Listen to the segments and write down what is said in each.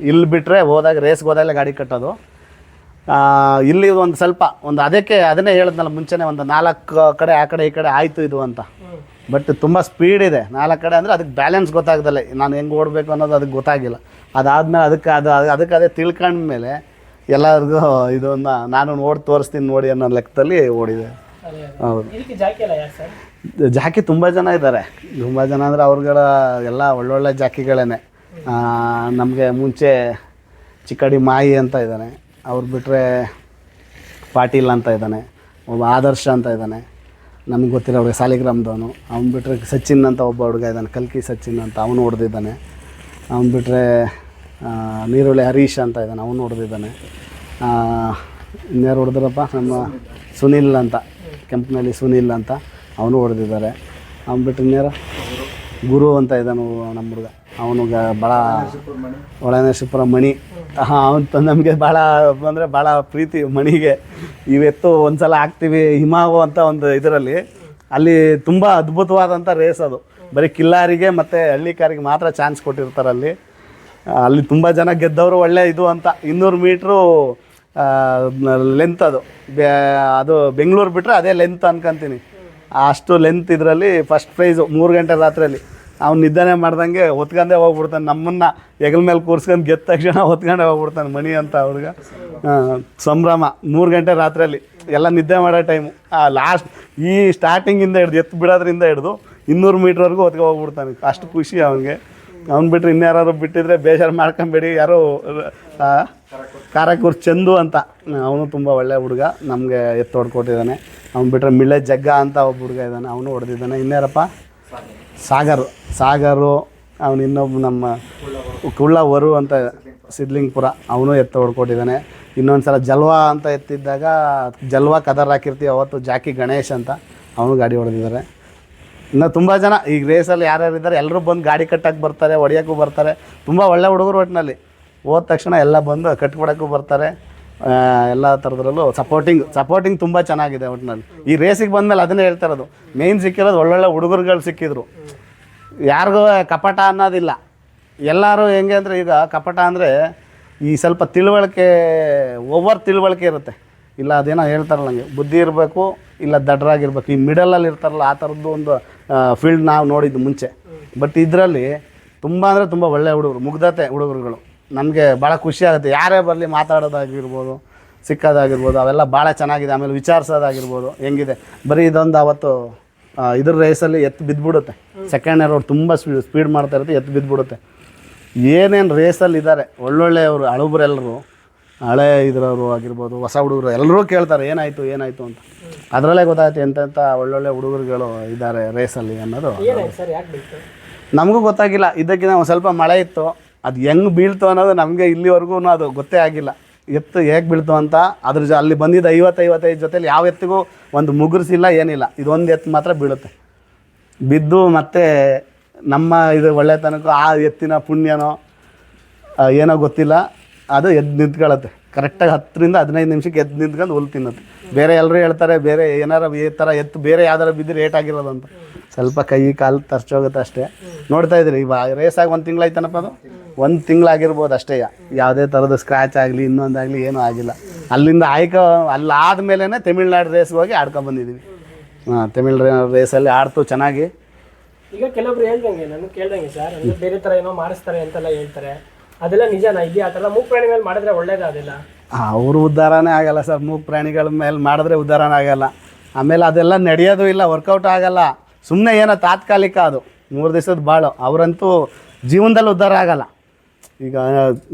ಇಲ್ಲಿ ಬಿಟ್ಟರೆ ಹೋದಾಗ ರೇಸ್ಗೆ ಹೋದಾಗಲೇ ಗಾಡಿ ಕಟ್ಟೋದು. ಇಲ್ಲಿ ಒಂದು ಸ್ವಲ್ಪ, ಒಂದು ಅದಕ್ಕೆ ಅದನ್ನೇ ಹೇಳಿದ್ನಲ್ಲ ಮುಂಚೆನೇ ಒಂದು ನಾಲ್ಕು ಕಡೆ ಆ ಕಡೆ ಈ ಕಡೆ ಆಯಿತು ಇದು ಅಂತ. ಬಟ್ ತುಂಬ ಸ್ಪೀಡ್ ಇದೆ. ನಾಲ್ಕು ಕಡೆ ಅಂದರೆ ಅದಕ್ಕೆ ಬ್ಯಾಲೆನ್ಸ್ ಗೊತ್ತಾಗ್ದಲ್ಲ. ನಾನು ಹೆಂಗೆ ಓಡಬೇಕು ಅನ್ನೋದು ಅದಕ್ಕೆ ಗೊತ್ತಾಗಿಲ್ಲ. ಅದಾದಮೇಲೆ ಅದಕ್ಕೆ ಅದು, ಅದು- ಅದಕ್ಕೆ ಅದೇ ತಿಳ್ಕೊಂಡ್ಮೇಲೆ ಎಲ್ಲರಿಗೂ ಇದನ್ನು ನಾನು ನೋಡಿ ತೋರಿಸ್ತೀನಿ ನೋಡಿ ಅನ್ನೋ ಲೆಕ್ಕದಲ್ಲಿ ಓಡಿದೆ. ಹೌದು. ಜಾಕಿ ತುಂಬ ಜನ ಇದ್ದಾರೆ. ತುಂಬ ಜನ ಅಂದರೆ ಅವ್ರುಗಳ ಎಲ್ಲ ಒಳ್ಳೊಳ್ಳೆ ಜಾಕಿಗಳೇ ನಮಗೆ ಮುಂಚೆ ಚಿಕ್ಕಡಿ ಮಾಯಿ ಅಂತ ಇದ್ದಾನೆ. ಅವ್ರು ಬಿಟ್ಟರೆ ಪಾಟೀಲ್ ಅಂತ ಇದ್ದಾನೆ. ಒಬ್ಬ ಆದರ್ಶ ಅಂತ ಇದ್ದಾನೆ. ನಮ್ಗೆ ಗೊತ್ತಿರೋ ಅವ್ರಿಗೆ ಸಾಲಿಗ್ರಾಮ್ದವನು. ಅವ್ನು ಬಿಟ್ಟರೆ ಸಚಿನ್ ಅಂತ ಒಬ್ಬ ಹುಡುಗ ಇದ್ದಾನೆ. ಕಲ್ಕಿ ಸಚಿನ್ ಅಂತ ಅವನು ಹೊಡೆದಿದ್ದಾನೆ. ಅವ್ನು ಬಿಟ್ಟರೆ ನೀರುಳ್ಳಿ ಹರೀಶ್ ಅಂತ ಇದ್ದಾನೆ. ಅವನು ಹೊಡೆದಿದ್ದಾನೆ. ಇನ್ಯಾರು ಹೊಡೆದ್ರಪ್ಪ ನಮ್ಮ ಸುನಿಲ್ ಅಂತ. ಕೆಂಪನಲ್ಲಿ ಸುನಿಲ್ ಅಂತ ಅವನು ಹೊಡೆದಿದ್ದಾರೆ. ಅವ್ನು ಬಿಟ್ಟರೆ ನೇರ ಗುರು ಅಂತ ಇದ್ದಾನು ನಮ್ಮ ಹುಡುಗ. ಅವನು ಭಾಳ ಒಳನೇಶ್ವರ ಮಣಿ. ಹಾಂ, ಅವನು ನಮಗೆ ಭಾಳ ಅಂದರೆ ಭಾಳ ಪ್ರೀತಿ ಮಣಿಗೆ. ಇವೆತ್ತು ಒಂದ್ಸಲ ಹಾಕ್ತೀವಿ, ಹಿಮಾವು ಅಂತ ಒಂದು ಇದರಲ್ಲಿ. ಅಲ್ಲಿ ತುಂಬ ಅದ್ಭುತವಾದಂಥ ರೇಸ್ ಅದು. ಬರೀ ಕಿಲ್ಲಾರಿಗೆ ಮತ್ತು ಹಳ್ಳಿ ಕಾರಿಗೆ ಮಾತ್ರ ಚಾನ್ಸ್ ಕೊಟ್ಟಿರ್ತಾರೆ ಅಲ್ಲಿ. ಅಲ್ಲಿ ತುಂಬ ಜನ ಗೆದ್ದವರು ಒಳ್ಳೆ ಇದು ಅಂತ. ಇನ್ನೂರು ಮೀಟ್ರು ಲೆಂತ್ ಅದು. ಅದು ಬೆಂಗಳೂರು ಬಿಟ್ಟರೆ ಅದೇ ಲೆಂತ್ ಅನ್ಕೊಂತೀನಿ. ಅಷ್ಟು ಲೆಂತ್ ಇದರಲ್ಲಿ ಫಸ್ಟ್ ಪ್ರೈಸು ಮೂರು ಗಂಟೆ ರಾತ್ರಿಯಲ್ಲಿ. ಅವ್ನು ನಿದ್ದನೆ ಮಾಡ್ದಂಗೆ ಹೊತ್ಕೊಂಡೇ ಹೋಗ್ಬಿಡ್ತಾನೆ. ನಮ್ಮನ್ನು ಹೆಗಲ ಮೇಲೆ ಕೂರ್ಸ್ಕೊಂಡು ಗೆದ್ದ ತಕ್ಷಣ ಹೊತ್ಕೊಂಡೆ ಹೋಗ್ಬಿಡ್ತಾನೆ ಮಣಿ ಅಂತ ಅವ್ರಿಗೆ ಸಂಭ್ರಮ. ಮೂರು ಗಂಟೆ ರಾತ್ರಿಯಲ್ಲಿ. ಎಲ್ಲ ನಿದ್ದೆ ಮಾಡೋ ಟೈಮು ಆ ಲಾಸ್ಟ್ ಈ ಸ್ಟಾರ್ಟಿಂಗಿಂದ ಹಿಡ್ದು, ಎತ್ತು ಬಿಡೋದ್ರಿಂದ ಹಿಡ್ದು ಇನ್ನೂರು ಮೀಟ್ರ್ವರೆಗೂ ಹೊತ್ಕೊ ಹೋಗ್ಬಿಡ್ತಾನೆ. ಅಷ್ಟು ಖುಷಿ ಅವನಿಗೆ. ಅವ್ನು ಬಿಟ್ಟರೆ ಇನ್ಯಾರು ಬಿಟ್ಟಿದ್ರೆ ಬೇಜಾರು ಮಾಡ್ಕೊಂಬೇಡಿ. ಯಾರೋ ಕಾರಕೂರ್ ಚಂದು ಅಂತ. ಅವನು ತುಂಬ ಒಳ್ಳೆ ಹುಡುಗ. ನಮಗೆ ಎತ್ತು ಹೊಡ್ಕೊಟ್ಟಿದ್ದಾನೆ. ಅವ್ನು ಬಿಟ್ಟರೆ ಮಿಳೆ ಜಗ್ಗ ಅಂತ ಒಬ್ಬ ಹುಡುಗ ಇದ್ದಾನೆ. ಅವನು ಹೊಡೆದಿದ್ದಾನೆ. ಇನ್ನೇರಪ್ಪ? ಸಾಗರ್. ಸಾಗರು, ಅವನು ಇನ್ನೊಬ್ಬ ನಮ್ಮ ಕುಳ್ಳ ವರು ಅಂತ ಸಿದ್ಲಿಂಗ್ಪುರ. ಅವನು ಎತ್ತು ಹೊಡ್ಕೊಟ್ಟಿದ್ದಾನೆ. ಇನ್ನೊಂದು ಸಲ ಜಲ್ವಾ ಅಂತ ಎತ್ತಿದ್ದಾಗ ಜಲ್ವಾ ಕದರ್ ಹಾಕಿರ್ತೀವಿ ಅವತ್ತು, ಜಾಕಿ ಗಣೇಶ್ ಅಂತ. ಅವನು ಗಾಡಿ ಹೊಡೆದಿದ್ದಾರೆ. ಇನ್ನು ತುಂಬ ಜನ, ಈಗ ರೇಸಲ್ಲಿ ಯಾರ್ಯಾರು ಇದ್ದಾರೆ ಎಲ್ಲರೂ ಬಂದು ಗಾಡಿ ಕಟ್ಟಕ್ಕೆ ಬರ್ತಾರೆ ಹೊಡಿಯೋಕ್ಕೂ ಬರ್ತಾರೆ. ತುಂಬ ಒಳ್ಳೆ ಹುಡುಗರು ಒಟ್ಟಿನಲ್ಲಿ ಹೋದ ತಕ್ಷಣ ಎಲ್ಲ ಬಂದು ಕಟ್ಕೊಡೋಕ್ಕೂ ಬರ್ತಾರೆ. ಎಲ್ಲ ಥರದ್ರಲ್ಲೂ ಸಪೋರ್ಟಿಂಗ್ ಸಪೋರ್ಟಿಂಗ್ ತುಂಬ ಚೆನ್ನಾಗಿದೆ ಒಟ್ಟಿನಲ್ಲಿ ಈ ರೇಸಿಗೆ ಬಂದಮೇಲೆ ಅದನ್ನೇ ಹೇಳ್ತಾ ಇರೋದು. ಮೇಯ್ನ್ ಸಿಕ್ಕಿರೋದು ಒಳ್ಳೊಳ್ಳೆ ಹುಡುಗರುಗಳು ಸಿಕ್ಕಿದ್ರು. ಯಾರಿಗೂ ಕಪಟ ಅನ್ನೋದಿಲ್ಲ. ಎಲ್ಲರೂ ಹೆಂಗೆ ಅಂದರೆ ಈಗ ಕಪಟ ಅಂದರೆ ಈ ಸ್ವಲ್ಪ ತಿಳುವಳಿಕೆ ಓವರ್ ತಿಳುವಳಿಕೆ ಇರುತ್ತೆ. ಇಲ್ಲ ಅದೇನೋ ಹೇಳ್ತಾರಲ್ಲ ನನಗೆ ಬುದ್ಧಿ ಇರಬೇಕು, ಇಲ್ಲ ದಡ್ರಾಗಿರ್ಬೇಕು. ಈ ಮಿಡಲಲ್ಲಿ ಇರ್ತಾರಲ್ಲ, ಆ ಥರದ್ದು ಒಂದು ಫೀಲ್ಡ್ ನಾವು ನೋಡಿದ್ದು ಮುಂಚೆ. ಬಟ್ ಇದರಲ್ಲಿ ತುಂಬ ಅಂದರೆ ತುಂಬ ಒಳ್ಳೆಯ ಹುಡುಗರು, ಮುಗ್ಧತೆ ಹುಡುಗರುಗಳು. ನಮಗೆ ಭಾಳ ಖುಷಿ ಆಗುತ್ತೆ. ಯಾರೇ ಬರಲಿ ಮಾತಾಡೋದಾಗಿರ್ಬೋದು ಸಿಕ್ಕೋದಾಗಿರ್ಬೋದು ಅವೆಲ್ಲ ಭಾಳ ಚೆನ್ನಾಗಿದೆ. ಆಮೇಲೆ ವಿಚಾರಿಸೋದಾಗಿರ್ಬೋದು ಹೆಂಗಿದೆ? ಬರೀ ಇದೊಂದು ಅವತ್ತು ಇದ್ರ ರೇಸಲ್ಲಿ ಎತ್ತು ಬಿದ್ದುಬಿಡುತ್ತೆ. ಸೆಕೆಂಡ್ ರೋಡ್ ತುಂಬ ಸ್ಪೀಡ್ ಸ್ಪೀಡ್ ಮಾಡ್ತಾ ಇರುತ್ತೆ ಎತ್ತು ಬಿದ್ದುಬಿಡುತ್ತೆ. ಏನೇನು ರೇಸಲ್ಲಿ ಇದ್ದಾರೆ ಒಳ್ಳೊಳ್ಳೆಯವರು ಹಳುಬರೆಲ್ಲರೂ ಹಳೆ ಇದ್ರವರು ಆಗಿರ್ಬೋದು ಹೊಸ ಹುಡುಗರು ಎಲ್ಲರೂ ಕೇಳ್ತಾರೆ ಏನಾಯಿತು ಏನಾಯಿತು ಅಂತ. ಅದರಲ್ಲೇ ಗೊತ್ತಾಯ್ತು ಎಂತೆಂಥ ಒಳ್ಳೊಳ್ಳೆ ಹುಡುಗರುಗಳು ಇದ್ದಾರೆ ರೇಸಲ್ಲಿ ಅನ್ನೋದು. ನಮಗೂ ಗೊತ್ತಾಗಿಲ್ಲ. ಇದಕ್ಕಿಂತ ಒಂದು ಸ್ವಲ್ಪ ಮಳೆ ಇತ್ತು. ಅದು ಹೆಂಗೆ ಬೀಳ್ತು ಅನ್ನೋದು ನಮಗೆ ಇಲ್ಲಿವರೆಗೂ ಅದು ಗೊತ್ತೇ ಆಗಿಲ್ಲ. ಎತ್ತು ಹೇಗೆ ಬೀಳ್ತು ಅಂತ, ಅದ್ರ ಜೊ, ಅಲ್ಲಿ ಬಂದಿದ್ದ ಐವತ್ತೈವತ್ತೈದು ಜೊತೆಲಿ ಯಾವ ಎತ್ತಿಗೂ ಒಂದು ಮುಗುರ್ಸಿಲ್ಲ, ಏನಿಲ್ಲ. ಇದೊಂದು ಎತ್ತು ಮಾತ್ರ ಬೀಳುತ್ತೆ. ಬಿದ್ದು ಮತ್ತೆ ನಮ್ಮ ಇದು ಒಳ್ಳೆತನಕ್ಕೂ ಆ ಎತ್ತಿನ ಪುಣ್ಯನೋ ಏನೋ ಗೊತ್ತಿಲ್ಲ. ಅದು ಎದ್ದು ನಿಂತ್ಕೊಳ್ಳುತ್ತೆ. ಕರೆಕ್ಟಾಗಿ ಹತ್ತರಿಂದ ಹದಿನೈದು ನಿಮಿಷಕ್ಕೆ ಎದ್ದು ನಿಂತ್ಕೊಂಡು ಹುಲ್ ತಿನ್ನುತ್ತೆ. ಬೇರೆ ಎಲ್ಲರೂ ಹೇಳ್ತಾರೆ, ಬೇರೆ ಏನಾರ ಈ ಥರ ಎತ್ತು ಬೇರೆ ಯಾವ್ದಾರ ಬಿದ್ದು ರೇಟ್ ಆಗಿರೋದು ಅಂತ ಸ್ವಲ್ಪ ಕೈ ಕಾಲು ತರ್ಚೋಗುತ್ತೆ ಅಷ್ಟೇ. ನೋಡ್ತಾ ಇದ್ದೀರಿ ಇವಾಗ ರೇಸಾಗಿ ಒಂದು ತಿಂಗಳಾಯ್ತನಪ್ಪ ಅದು? ಒಂದು ತಿಂಗಳಾಗಿರ್ಬೋದು ಅಷ್ಟೇ ಯಾವುದೇ ಥರದ ಸ್ಕ್ರ್ಯಾಚ್ ಆಗಲಿ ಇನ್ನೊಂದಾಗಲಿ ಏನೂ ಆಗಿಲ್ಲ. ಅಲ್ಲಿಂದ ಆಯ್ಕ ಅಲ್ಲಿ ಆದಮೇಲೆ ತಮಿಳ್ನಾಡು ರೇಸ್ಗೆ ಹೋಗಿ ಆಡ್ಕೊಂಡು ಬಂದಿದ್ದೀವಿ ಹಾಂ ತಮಿಳ್ ರೇಸಲ್ಲಿ ಆಡ್ತು ಚೆನ್ನಾಗಿ. ಈಗ ಕೆಲವೊಬ್ರು ಹೇಳ್ದಂಗೆ ನಾನು ಕೇಳ್ದಂಗೆ ಸರ್ ಅಂದ್ರೆ ಬೇರೆ ಥರ ಏನೋ ಮಾಡಿಸ್ತಾರೆ ಅಂತೆಲ್ಲ ಹೇಳ್ತಾರೆ. ಅದೆಲ್ಲ ನಿಜನಾ? ಇದೆಯಾ? ಆ ಥರ ಮೂಗ್ ಪ್ರಾಣಿ ಮೇಲೆ ಮಾಡಿದ್ರೆ ಒಳ್ಳೇದಾ ಅದೆಲ್ಲ? ಅವರು ಉದ್ಧಾರನೇ ಆಗಲ್ಲ ಸರ್ ಮೂಗ್ ಪ್ರಾಣಿಗಳ ಮೇಲೆ ಮಾಡಿದ್ರೆ ಉದ್ಧಾರನೇ ಆಗಲ್ಲ. ಆಮೇಲೆ ಅದೆಲ್ಲ ನಡೆಯೋದು ಇಲ್ಲ ವರ್ಕೌಟ್ ಆಗಲ್ಲ. ಸುಮ್ಮನೆ ಏನೋ ತಾತ್ಕಾಲಿಕ ಅದು. ಮೂರು ದಿವಸದ ಬಾಳು. ಅವರಂತೂ ಜೀವನದಲ್ಲಿ ಉದ್ಧಾರ ಆಗಲ್ಲ. ಈಗ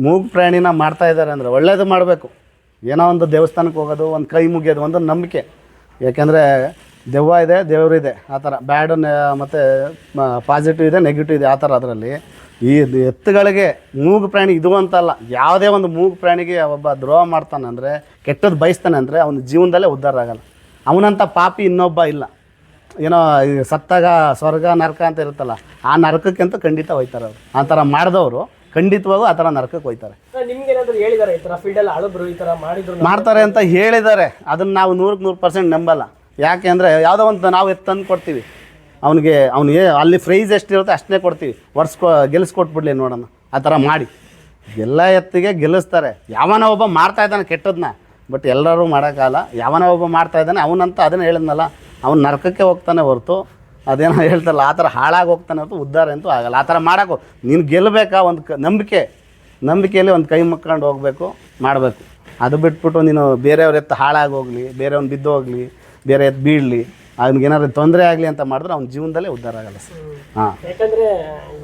ಮೂಗು ಪ್ರಾಣಿನ ಮಾಡ್ತಾ ಇದ್ದಾರೆ ಅಂದರೆ ಒಳ್ಳೇದು ಮಾಡಬೇಕು. ಏನೋ ಒಂದು ದೇವಸ್ಥಾನಕ್ಕೆ ಹೋಗೋದು, ಒಂದು ಕೈ ಮುಗಿಯೋದು, ಒಂದು ನಂಬಿಕೆ. ಯಾಕೆಂದರೆ ದೆವ್ವ ಇದೆ ದೇವರಿದೆ ಆ ಥರ. ಬ್ಯಾಡ್ ಮತ್ತು ಪಾಸಿಟಿವ್ ಇದೆ ನೆಗೆಟಿವ್ ಇದೆ, ಆ ಥರ ಅದರಲ್ಲಿ. ಈ ಎತ್ತುಗಳಿಗೆ ಮೂಗು ಪ್ರಾಣಿ ಇದು ಅಂತಲ್ಲ ಯಾವುದೇ ಒಂದು ಮೂಗು ಪ್ರಾಣಿಗೆ ಒಬ್ಬ ದ್ರೋಹ ಮಾಡ್ತಾನೆ ಅಂದರೆ ಕೆಟ್ಟದ್ದು ಬಯಸ್ತಾನೆ ಅಂದರೆ, ಅವನ ಜೀವನದಲ್ಲೇ ಉದ್ಧಾರ ಆಗಲ್ಲ. ಅವನಂಥ ಪಾಪಿ ಇನ್ನೊಬ್ಬ ಇಲ್ಲ. ಏನೋ ಸತ್ತಾಗ ಸ್ವರ್ಗ, ನರಕ ಅಂತ ಇರುತ್ತಲ್ಲ, ಆ ನರಕಕ್ಕಿಂತ ಖಂಡಿತ ಹೋಯ್ತಾರೆ ಅವರು. ಆ ಥರ ಮಾಡಿದವರು. ಖಂಡಿತವಾಗೂ ಆ ಥರ ನರಕಕ್ಕೆ ಹೋಯ್ತಾರೆ. ಹೇಳಿದಾರೆ ಈ ಅಳಬ್ರು ಈ ಮಾಡಿದ್ರು ಮಾಡ್ತಾರೆ ಅಂತ ಹೇಳಿದ್ದಾರೆ. ಅದನ್ನು ನಾವು ನೂರಕ್ಕೆ ನೂರು ಪರ್ಸೆಂಟ್ ನಂಬಲ್ಲ. ಯಾಕೆ ಅಂದರೆ ಯಾವುದೋ ಒಂದು ನಾವು ಎತ್ತು ತಂದು ಕೊಡ್ತೀವಿ. ಅವನಿಗೆ ಅವನಿಗೆ ಅಲ್ಲಿ ಪ್ರೈಸ್ ಎಷ್ಟಿರುತ್ತೆ ಅಷ್ಟನ್ನೇ ಕೊಡ್ತೀವಿ. ವರ್ಷ ಗೆಲ್ಲಿಸ್ಕೊಟ್ಬಿಡ್ಲಿ ನೋಡೋಣ. ಆ ಥರ ಮಾಡಿ. ಎಲ್ಲ ಎತ್ತಿಗೆ ಗೆಲ್ಲಿಸ್ತಾರೆ. ಯಾವನ ಒಬ್ಬ ಮಾಡ್ತಾ ಇದ್ದಾನೆ ಕೆಟ್ಟದನ್ನ ಬಟ್ ಎಲ್ಲರೂ ಮಾಡೋಕ್ಕಾಗಲ್ಲ. ಯಾವನ ಒಬ್ಬ ಮಾಡ್ತಾ ಇದ್ದಾನೆ ಅವನಂತ ಅದನ್ನು ಹೇಳಿದ್ನಲ್ಲ. ಅವ್ನು ನರಕಕ್ಕೆ ಹೋಗ್ತಾನೆ ಹೊರತು. ಅದೇನೋ ಹೇಳ್ತಾರಲ್ಲ ಆ ಥರ ಹಾಳಾಗಿ ಹೋಗ್ತಾನೆ ಅಂತ ಉದ್ಧಾರ ಅಂತೂ ಆಗಲ್ಲ. ಆ ಥರ ಮಾಡೋಕ್ಕೂ ನೀನು ಗೆಲ್ಲಬೇಕಾ ಒಂದು ಕ ನಂಬಿಕೆ. ನಂಬಿಕೆಯಲ್ಲಿ ಒಂದು ಕೈ ಮುಕ್ಕೊಂಡು ಹೋಗಬೇಕು ಮಾಡಬೇಕು. ಅದು ಬಿಟ್ಬಿಟ್ಟು ನೀನು ಬೇರೆಯವ್ರ ಎತ್ತ ಹಾಳಾಗಿ ಹೋಗಲಿ ಬೇರೆಯವ್ನು ಬಿದ್ದು ಹೋಗಲಿ ಬೇರೆ ಎತ್ತು ಬೀಳಲಿ ಅವ್ನಿಗೆ ಏನಾದ್ರು ತೊಂದರೆ ಆಗಲಿ ಅಂತ ಮಾಡಿದ್ರೆ ಅವ್ನ ಜೀವನದಲ್ಲೇ ಉದ್ಧಾರ ಆಗಲ್ಲ ಸರ್. ಹಾಂ. ಯಾಕಂದ್ರೆ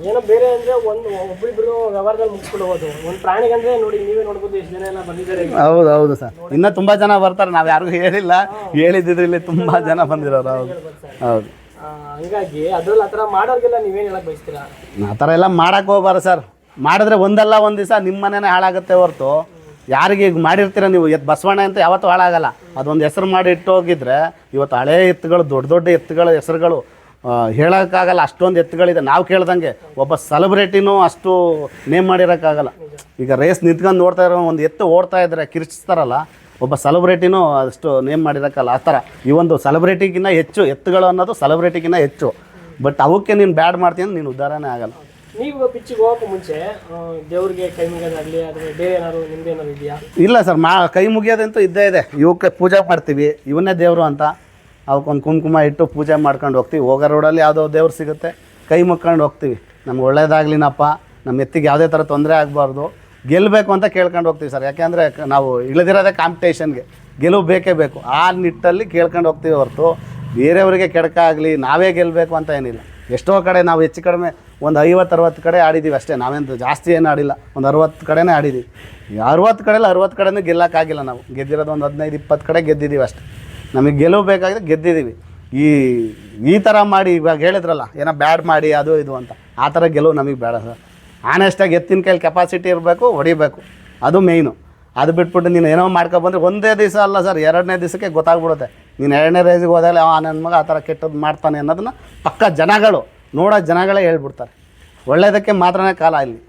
ಏನೋ ಬೇರೆ ಅಂದ್ರೆ ಒಂದು ಒಬ್ಬರಿಬ್ರು ವ್ಯವಹಾರದಲ್ಲಿ ಮುಗಿಸ್ಕೊಂಡು ಹೋಗೋದು. ಒಂದು ಪ್ರಾಣಿಗಂದ್ರೆ ನೋಡಿ ನೀವೇ ನೋಡ್ಬೋದು ಎಷ್ಟು ಜನ ಎಲ್ಲ ಬಂದಿದ್ದಾರೆ ಹೌದು ಹೌದು ಸರ್. ಇನ್ನೂ ತುಂಬ ಜನ ಬರ್ತಾರೆ ನಾವು ಯಾರಿಗೂ ಹೇಳಿಲ್ಲ. ಹೇಳಿದ್ದಿದ್ರೆ ಇಲ್ಲಿ ತುಂಬ ಜನ ಬಂದಿರೋರು ಹೌದು. ಹೌದು. ಹಂಗಾಗಿ ಅದ್ರಲ್ಲಿ ಆ ಥರ ಮಾಡೋರಿಗೆಲ್ಲ ನೀವೇನು ಹೇಳಕ್ ಬಯಸ್ತೀರಾ? ಆ ಥರ ಎಲ್ಲ ಮಾಡಕ್ಕೆ ಹೋಗ್ಬಾರ ಸರ್. ಮಾಡಿದ್ರೆ ಒಂದಲ್ಲ ಒಂದು ದಿವಸ ನಿಮ್ಮ ಮನೆನೇ ಹಾಳಾಗುತ್ತೆ ಹೊರತು. ಯಾರಿಗೆ ಈಗ ಮಾಡಿರ್ತೀರ ನೀವು? ಎತ್ ಬಸವಣ್ಣ ಅಂತ ಯಾವತ್ತೂ ಹಾಳಾಗಲ್ಲ. ಅದೊಂದು ಹೆಸರು ಮಾಡಿ ಇಟ್ಟು ಹೋಗಿದ್ರೆ ಇವತ್ತು ಹಳೆ ಎತ್ತುಗಳು, ದೊಡ್ಡ ದೊಡ್ಡ ಎತ್ತುಗಳ ಹೆಸರುಗಳು ಹೇಳೋಕ್ಕಾಗಲ್ಲ. ಅಷ್ಟೊಂದು ಎತ್ತುಗಳಿದೆ. ನಾವು ಕೇಳ್ದಂಗೆ ಒಬ್ಬ ಸೆಲೆಬ್ರಿಟಿನೂ ಅಷ್ಟು ನೇಮ್ ಮಾಡಿರೋಕ್ಕಾಗಲ್ಲ. ಈಗ ರೇಸ್ ನಿಂತ್ಕೊಂಡು ನೋಡ್ತಾ ಇರೋ ಒಂದು ಎತ್ತು ಓಡ್ತಾ ಇದ್ರೆ ಕಿರ್ಚಿಸ್ತಾರಲ್ಲ ಒಬ್ಬ ಸೆಲೆಬ್ರಿಟಿನೂ ಅಷ್ಟು ನೇಮ್ ಮಾಡಿರೋಕ್ಕಲ್ಲ. ಆ ಥರ. ಈ ಒಂದು ಸೆಲೆಬ್ರಿಟಿಗಿನ್ನ ಹೆಚ್ಚು ಎತ್ತುಗಳು ಅನ್ನೋದು ಸೆಲೆಬ್ರಿಟಿಗಿನ್ನ ಹೆಚ್ಚು. ಬಟ್ ಅವಕ್ಕೆ ನೀನು ಬ್ಯಾಡ್ ಮಾಡ್ತೀನಿ ಅಂದ್ರೆ ನೀನು ಉದ್ಧಾರನೇ ಆಗಲ್ಲ. ನೀವು ಪಿಚ್ಚಿಗೆ ಹೋಗೋಕೆ ಮುಂಚೆ ದೇವ್ರಿಗೆ ಕೈ ಮುಗಿಯೋದಾಗಲಿ ಅಥವಾ ಬೇರೆ ಏನಾದ್ರು ನಿಮ್ದೇನಾದ್ರು ಇದೆಯಾ? ಇಲ್ಲ ಸರ್ ಮಾ ಕೈ ಮುಗಿಯೋದಂತೂ ಇದ್ದೇ ಇದೆ. ಇವಕ್ಕೆ ಪೂಜೆ ಮಾಡ್ತೀವಿ. ಇವನ್ನೇ ದೇವರು ಅಂತ. ಅವಕ್ಕೊಂದು ಕುಂಕುಮ ಇಟ್ಟು ಪೂಜೆ ಮಾಡ್ಕೊಂಡು ಹೋಗ್ತೀವಿ. ಹೋಗೋ ರೋಡಲ್ಲಿ ಯಾವುದೋ ದೇವ್ರು ಸಿಗುತ್ತೆ. ಕೈ ಮುಕ್ಕೊಂಡು ಹೋಗ್ತೀವಿ. ನಮ್ಗೆ ಒಳ್ಳೇದಾಗ್ಲಿನಪ್ಪ. ನಮ್ಮ ಎತ್ತಿಗೆ ಯಾವುದೇ ಥರ ತೊಂದರೆ ಆಗಬಾರ್ದು. ಗೆಲ್ಲಬೇಕು ಅಂತ ಕೇಳ್ಕೊಂಡು ಹೋಗ್ತೀವಿ ಸರ್. ಯಾಕೆಂದರೆ ನಾವು ಇಳಿದಿರೋದೇ ಕಾಂಪಿಟೇಷನ್ಗೆ ಗೆಲುವು ಬೇಕೇ ಬೇಕು. ಆ ನಿಟ್ಟಲ್ಲಿ ಕೇಳ್ಕೊಂಡು ಹೋಗ್ತೀವಿ ಹೊರತು ಬೇರೆಯವರಿಗೆ ಕೆಡಕ ಆಗಲಿ ನಾವೇ ಗೆಲ್ಲಬೇಕು ಅಂತ ಏನಿಲ್ಲ. ಎಷ್ಟೋ ಕಡೆ ನಾವು ಹೆಚ್ಚು ಕಡಿಮೆ ಒಂದು ಐವತ್ತು, ಅರವತ್ತು ಕಡೆ ಆಡಿದ್ದೀವಿ ಅಷ್ಟೇ. ನಾವೇನು ಜಾಸ್ತಿ ಏನು ಆಡಿಲ್ಲ. ಒಂದು ಅರವತ್ತು ಕಡೆನೇ ಆಡಿದ್ದೀವಿ ಅರವತ್ತು ಕಡೆಯಲ್ಲಿ ಅರವತ್ತು ಕಡೆನೂ ಗೆಲ್ಲಕ್ಕಾಗಿಲ್ಲ ನಾವು. ಗೆದ್ದಿರೋದು ಒಂದು ಹದಿನೈದು, ಇಪ್ಪತ್ತು ಕಡೆ ಗೆದ್ದಿದ್ದೀವಿ ಅಷ್ಟೇ. ನಮಗೆ ಗೆಲುವು ಬೇಕಾಗಿದೆ ಗೆದ್ದಿದ್ದೀವಿ ಈ ಈ ಥರ ಮಾಡಿ ಇವಾಗ ಹೇಳಿದ್ರಲ್ಲ, ಏನೋ ಬ್ಯಾಡ್ ಮಾಡಿ, ಅದು ಇದು ಅಂತ. ಆ ಥರ ಗೆಲುವು ನಮಗೆ ಬೇಡ ಸರ್. ಆನೆಸ್ಟಾಗಿ ಎತ್ತಿನ ಕೈಲಿ ಕೆಪಾಸಿಟಿ ಇರಬೇಕು, ಹೊಡಿಬೇಕು. ಅದು ಮೇಯ್ನು ಅದು ಬಿಟ್ಬಿಟ್ಟು ನೀನು ಏನೋ ಮಾಡ್ಕೊಬಂದ್ರೆ ಒಂದೇ ದಿವಸ ಅಲ್ಲ ಸರ್ ಎರಡನೇ ದಿವಸಕ್ಕೆ ಗೊತ್ತಾಗ್ಬಿಡುತ್ತೆ. ನೀನು ಎರಡನೇ ರೇಸಿಗೆ ಹೋದಾಗ ಆ ನನ್ನ ಮಗ ಆ ಥರ ಕೆಟ್ಟದ್ದು ಮಾಡ್ತಾನೆ ಅನ್ನೋದನ್ನ ಪಕ್ಕ ಜನಗಳು, ನೋಡೋ ಜನಗಳೇ ಹೇಳ್ಬಿಡ್ತಾರೆ. ಒಳ್ಳೆಯದಕ್ಕೆ ಮಾತ್ರನೇ ಕಾಲ ಇಲ್ಲಿ.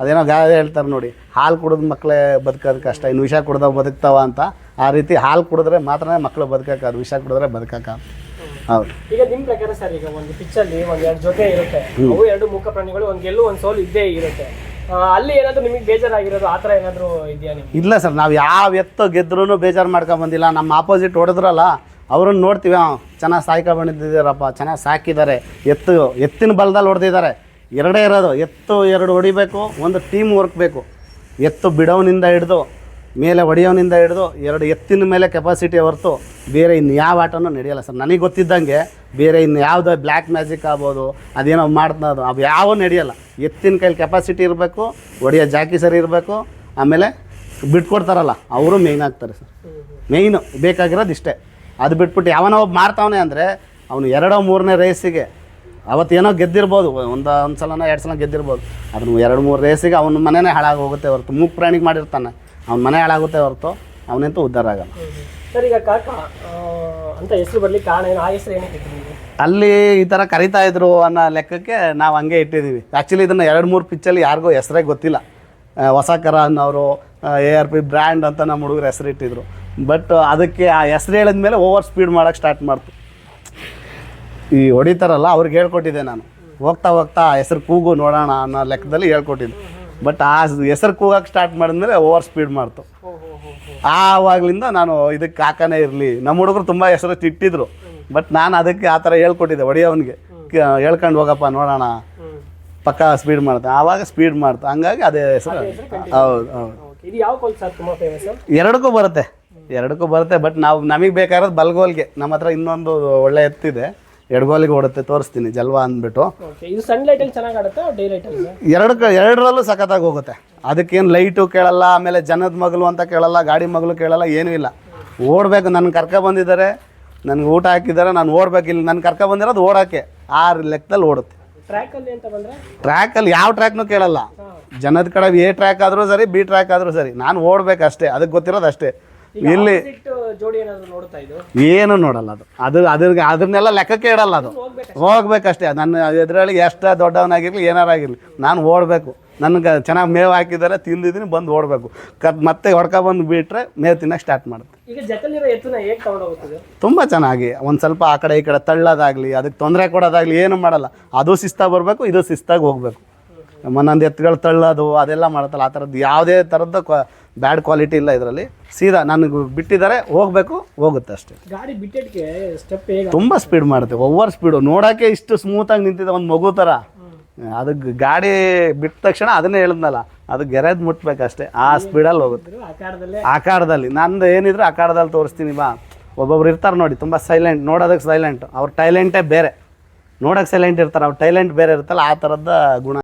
ಅದೇನೋ ಗಾದೆ ಹೇಳ್ತಾರೆ ನೋಡಿ, ಹಾಲು ಕುಡಿದ ಮಕ್ಕಳೇ ಬದುಕೋದು ಕಷ್ಟ, ಇನ್ನು ವಿಷ ಕುಡ್ದವ್ ಬದುಕ್ತಾವ ಅಂತ. ಆ ರೀತಿ ಹಾಲು ಕುಡಿದ್ರೆ ಮಾತ್ರನೇ ಮಕ್ಕಳು ಅದು ವಿಷ ಕುಡಿದ್ರೆ ಬದುಕಕ್ಕ ಹೌದು. ಈಗ ನಿಮ್ ಪ್ರಕಾರ ಸರ್ ಈಗ ಒಂದು ಪಿಚ್ಚಲ್ಲಿ ಒಂದ್ ಎರಡು ಜೊತೆ ಇರುತ್ತೆ. ಅವು ಎರಡು ಮುಖ ಪ್ರಾಣಿಗಳು ಒಂದ್ ಗೆಲ್ಲು ಒಂದ್ ಸೋಲು ಇದ್ದೇ ಇರುತ್ತೆ. ಆ, ಅಲ್ಲಿ ಏನಾದ್ರೂ ನಿಮಗೆ ಬೇಜಾರಾಗಿರೋದು ಆತರ ಏನಾದ್ರು ಇದೆಯಾ ನಿಮ್ಗೆ? ಇಲ್ಲ ಸರ್ ನಾವು ಯಾವ ಎತ್ತು ಗೆದ್ರೂ ಬೇಜಾರು ಮಾಡ್ಕೊಂಬಂದಿಲ್ಲ ನಮ್ಮ ಆಪೋಸಿಟ್ ಹೊಡೆದ್ರಲ್ಲ ಅವ್ರನ್ನ ನೋಡ್ತೀವಿ ಹಾಂ ಚೆನ್ನಾಗಿ ಬಂದಿದ್ದೀರಪ್ಪ ಚೆನ್ನಾಗಿ ಸಾಕಿದ್ದಾರೆ. ಎತ್ತು ಎತ್ತಿನ ಬಲದಲ್ಲಿ ಹೊಡೆದಿದ್ದಾರೆ. ಎರಡೇ ಇರೋದು ಎತ್ತು ಎರಡು ಹೊಡಿಬೇಕು ಒಂದು ಟೀಮ್ ವರ್ಕ್ ಬೇಕು. ಎತ್ತು ಬಿಡೋನಿಂದ ಹಿಡಿದು ಮೇಲೆ ಹೊಡೆಯೋನಿಂದ ಹಿಡಿದು ಎರಡು ಎತ್ತಿನ ಮೇಲೆ ಕೆಪಾಸಿಟಿ ಹೊರತು ಬೇರೆ ಇನ್ನು ಯಾವ ಆಟನೂ ನಡೆಯಲ್ಲ ಸರ್. ನನಗೆ ಗೊತ್ತಿದ್ದಂಗೆ ಬೇರೆ ಇನ್ನು ಯಾವುದೋ ಬ್ಲ್ಯಾಕ್ ಮ್ಯಾಜಿಕ್ ಆಗ್ಬೋದು, ಅದೇನೋ ಮಾಡ್ತದ್ದು ಅದು ಯಾವ ನಡೆಯಲ್ಲ. ಎತ್ತಿನ ಕೈಲಿ ಕೆಪಾಸಿಟಿ ಇರಬೇಕು ಹೊಡೆಯೋ ಜಾಕಿ ಸರಿ ಇರಬೇಕು, ಆಮೇಲೆ ಬಿಟ್ಕೊಡ್ತಾರಲ್ಲ ಅವರು ಮೇಯ್ನ್ ಆಗ್ತಾರೆ ಸರ್. ಮೇಯ್ನು ಬೇಕಾಗಿರೋದು ಇಷ್ಟೇ. ಅದು ಬಿಟ್ಬಿಟ್ಟು ಯಾವನೋ ಒಬ್ಬ ಮಾಡ್ತಾವನೆ ಅಂದರೆ ಅವನು ಎರಡೋ ಮೂರನೇ ರೇಸಿಗೆ ಅವತ್ತೇನೋ ಗೆದ್ದಿರ್ಬೋದು. ಒಂದು ಒಂದು ಸಲನೋ ಎರಡು ಸಲ ಗೆದ್ದಿರ್ಬೋದು. ಅದನ್ನು ಎರಡು ಮೂರು ರೇಸಿಗೆ ಅವನ ಮನೆನೇ ಹಾಳಾಗಿ ಹೋಗುತ್ತೆ ಹೊರತು. ಮೂಕ್ ಪ್ರಾಣಿಗೆ ಮಾಡಿರ್ತಾನೆ. ಅವ್ನ ಮನೆ ಹಾಳಾಗುತ್ತೆ ಹೊರತು ಅವನಂತೂ ಉದ್ಧಾರ ಆಗಲ್ಲ. ಸರ್ ಈಗ ಕಾಕ ಅಂತ ಹೆಸರು ಬರಲಿ ಕಾರಣ ಏನು? ಆ ಹೆಸರು ಏನಕ್ಕೆ ಅಲ್ಲಿ ಈ ಥರ ಕರಿತಾ ಇದ್ರು ಅನ್ನೋ ಲೆಕ್ಕಕ್ಕೆ ನಾವು ಹಂಗೆ ಇಟ್ಟಿದ್ದೀವಿ ಆ್ಯಕ್ಚುಲಿ ಇದನ್ನು ಎರಡು ಮೂರು ಪಿಚ್ಚಲ್ಲಿ ಯಾರಿಗೂ ಹೆಸರೇ ಗೊತ್ತಿಲ್ಲ. ಹೊಸಕರ ಹೊಸ ಕರ ಅನ್ನೋರು ಎ ಆರ್ ಪಿ ಬ್ರ್ಯಾಂಡ್ ಅಂತ ನಮ್ಮ ಹುಡುಗರು ಹೆಸರು ಇಟ್ಟಿದ್ರು. ಬಟ್ ಅದಕ್ಕೆ ಆ ಹೆಸರು ಹೇಳಿದ ಮೇಲೆ ಓವರ್ ಸ್ಪೀಡ್ ಮಾಡೋಕ್ಕೆ ಸ್ಟಾರ್ಟ್ ಮಾಡ್ತು. ಈ ಹೊಡಿತಾರಲ್ಲ ಅವ್ರಿಗೆ ಹೇಳ್ಕೊಟ್ಟಿದ್ದೆ ನಾನು. ಹೋಗ್ತಾ ಹೋಗ್ತಾ ಆ ಹೆಸರು ಕೂಗು ನೋಡೋಣ ಅನ್ನೋ ಲೆಕ್ಕದಲ್ಲಿ ಹೇಳ್ಕೊಟ್ಟಿದ್ದೆ. ಬಟ್ ಆ ಹೆಸರು ಕೂಗಕ್ಕೆ ಸ್ಟಾರ್ಟ್ ಮಾಡಿದ್ಮೇಲೆ ಓವರ್ ಸ್ಪೀಡ್ ಮಾಡ್ತು. ಆವಾಗ್ಲಿಂದ ನಾನು ಇದಕ್ಕೆ ಹಾಕನೇ ಇರಲಿ. ನಮ್ಮ ಹುಡುಗರು ತುಂಬ ಹೆಸರು ತಿಟ್ಟಿದ್ರು. ಬಟ್ ನಾನು ಅದಕ್ಕೆ ಆ ಥರ ಹೇಳ್ಕೊಟ್ಟಿದ್ದೆ ಒಡೆಯವನಿಗೆ ಹೇಳ್ಕೊಂಡು ಹೋಗಪ್ಪ ನೋಡೋಣ. ಪಕ್ಕ ಸ್ಪೀಡ್ ಮಾಡ್ತಾ ಆವಾಗ ಸ್ಪೀಡ್ ಮಾಡ್ತಾ. ಹಂಗಾಗಿ ಅದೇ ಹೆಸರು. ಹೌದು ಹೌದು. ಎರಡಕ್ಕೂ ಬರುತ್ತೆ. ಎರಡಕ್ಕೂ ಬರುತ್ತೆ ಬಟ್ ನಾವು ನಮಗೆ ಬೇಕಾಗಿರೋದು ಬಲ್ಗೋಲ್ಗೆ. ನಮ್ಮ ಹತ್ರ ಇನ್ನೊಂದು ಒಳ್ಳೆ ಎತ್ತಿದೆ. ಎಡಗೋಲಿಗೆ ಓಡುತ್ತೆ ತೋರಿಸ್ತೀನಿ ಜಲ್ವಾ ಅಂದ್ಬಿಟ್ಟು. ಇದು ಸನ್ ಲೈಟಲ್ಲಿ ಚೆನ್ನಾಗಿ ಆಡುತ್ತೆ ಡೇ ಲೈಟಲ್ಲಿ ಎರಡು ಕ ಎರಡರಲ್ಲೂ ಸಖತ್ತಾಗಿ ಹೋಗುತ್ತೆ. ಅದಕ್ಕೇನು ಲೈಟು ಕೇಳಲ್ಲ ಆಮೇಲೆ ಜನದ ಮಗಳು ಅಂತ ಕೇಳಲ್ಲ ಗಾಡಿ ಮಗಳು ಕೇಳಲ್ಲ ಏನೂ ಇಲ್ಲ. ಓಡಬೇಕು ನನ್ನ ಕರ್ಕ ಬಂದಿದ್ದಾರೆ ನನಗೆ ಊಟ ಹಾಕಿದ್ದಾರೆ ನಾನು ಓಡಬೇಕು ಇಲ್ಲಿ ನನ್ನ ಕರ್ಕ ಬಂದಿರೋದು ಓಡೋಕ್ಕೆ. ಆ ಲೆಕ್ಕದಲ್ಲಿ ಓಡುತ್ತೆ. ಟ್ರ್ಯಾಕಲ್ಲಿ ಅಂತ ಬಂದರೆ? ಟ್ರ್ಯಾಕಲ್ಲಿ ಯಾವ ಟ್ರ್ಯಾಕ್ನು ಕೇಳಲ್ಲ. ಜನದ ಕಡೆ ಎ ಟ್ರ್ಯಾಕ್ ಆದರೂ ಸರಿ ಬಿ ಟ್ರ್ಯಾಕ್ ಆದರೂ ಸರಿ. ನಾನು ಓಡ್ಬೇಕು ಅಷ್ಟೇ ಅದಕ್ಕೆ ಗೊತ್ತಿರೋದು ಅಷ್ಟೇ ಇಲ್ಲಿ ಜೋಡಿ ಏನಾದರೂ ನೋಡ್ತಾ ಇದು ಏನು ನೋಡಲ್ಲ ಅದು. ಅದು ಅದ್ರ ಅದನ್ನೆಲ್ಲ ಲೆಕ್ಕಕ್ಕೆ ಇಡಲ್ಲ ಅದು. ಹೋಗ್ಬೇಕು ಹೋಗ್ಬೇಕಷ್ಟೇ? ನನ್ನ ಎದುರಲ್ಲಿ ಎಷ್ಟು ದೊಡ್ಡವನಾಗಿರಲಿ ಏನಾರಾಗಿರಲಿ ನಾನು ಓಡಬೇಕು. ನನಗೆ ಚೆನ್ನಾಗಿ ಮೇವು ಹಾಕಿದ್ದಾರೆ ತಿಂದಿದ್ದೀನಿ ಬಂದು ಓಡಬೇಕು. ಕತ್ ಮತ್ತೆ ಹೊಡ್ಕೊ ಬಂದು ಬಿಟ್ಟರೆ ಮೇವು ತಿನ್ನಕ್ಕೆ ಸ್ಟಾರ್ಟ್ ಮಾಡುತ್ತೆ. ಈಗ ಜೊತೆಲಿರೋ ಎತ್ತನ್ನ ಹೇಗೆ ತಗೊಂಡೋಗ್ತದೆ ತುಂಬ ಚೆನ್ನಾಗಿ. ಒಂದು ಸ್ವಲ್ಪ ಆ ಕಡೆ ಈ ಕಡೆ ತಳ್ಳೋದಾಗಲಿ ಅದಕ್ಕೆ ತೊಂದರೆ ಕೊಡೋದಾಗಲಿ ಏನು ಮಾಡಲ್ಲ. ಅದು ಶಿಸ್ತಾಗಿ ಬರಬೇಕು ಇದು ಶಿಸ್ತಾಗಿ ಹೋಗಬೇಕು. ಒಂದೊಂದು ಎತ್ತುಗಳು ತಳ್ಳೋದು ಅದೆಲ್ಲ ಮಾಡುತ್ತಲ್ಲ. ಆ ಥರದ್ದು ಯಾವುದೇ ಥರದ್ದು ಬ್ಯಾಡ್ ಕ್ವಾಲಿಟಿ ಇಲ್ಲ ಇದರಲ್ಲಿ. ಸೀದಾ ನನಗೆ ಬಿಟ್ಟಿದ್ದಾರೆ ಹೋಗಬೇಕು ಹೋಗುತ್ತೆ ಅಷ್ಟೇ. ಗಾಡಿ ಬಿಟ್ಟಿದ್ದಕ್ಕೆ ಸ್ಟೆಪ್ ಹೇಗೆ ತುಂಬ ಸ್ಪೀಡ್ ಮಾಡುತ್ತೆ ಓವರ್ ಸ್ಪೀಡು ನೋಡೋಕ್ಕೆ ಇಷ್ಟು ಸ್ಮೂತಾಗಿ ನಿಂತಿದೆ ಒಂದು ಮಗು ಥರ ಅದಕ್ಕೆ ಗಾಡಿ ಬಿಟ್ಟ ತಕ್ಷಣ ಅದನ್ನೇ ಹೇಳಿದ್ನಲ್ಲ ಅದು ಗೆರೆದ್ ಮುಟ್ಬೇಕಷ್ಟೇ ಆ ಸ್ಪೀಡಲ್ಲಿ ಹೋಗುತ್ತೆ. ಆಕಾರದಲ್ಲೇ. ಆಕಾರದಲ್ಲಿ ನಂದು ಏನಿದ್ರೆ ಆಕಾರದಲ್ಲಿ ತೋರಿಸ್ತೀನಿ ಬಾ. ಒಬ್ಬೊಬ್ರು ಇರ್ತಾರೆ ನೋಡಿ ತುಂಬ ಸೈಲೆಂಟ್ ನೋಡೋದಕ್ಕೆ ಸೈಲೆಂಟ್ ಅವ್ರ ಟೈಲೆಂಟೇ ಬೇರೆ. ನೋಡೋಕ್ಕೆ ಸೈಲೆಂಟ್ ಇರ್ತಾರೆ ಅವ್ರ ಟೈಲೆಂಟ್ ಬೇರೆ ಇರುತ್ತಲ್ಲ ಆ ಥರದ ಗುಣ.